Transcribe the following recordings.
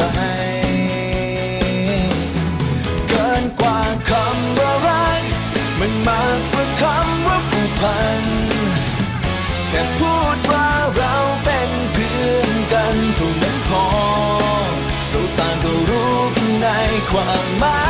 ใจเกินกว่าคำว่ารักมันมากกว่าคำว่าผูกพันแค่พูดว่าเราเป็นเพื่อนกันเท่านั้นพอเราต่างก็รู้กันในความหมาย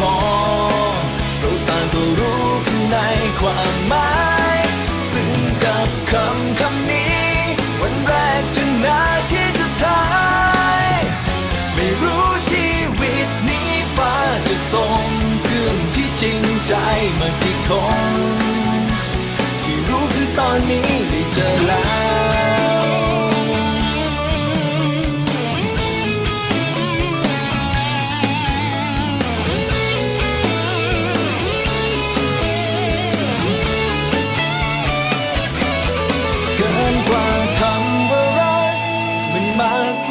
พอ เราต่างก็รู้กันในความหมายซึ่งกับคำคำนี้ วันแรกจนนาทีสุดท้าย ไม่รู้ชีวิตนี้ฟ้าจะส่งเพื่อนที่จริงใจมากี่คนที่รู้คือตอนนี้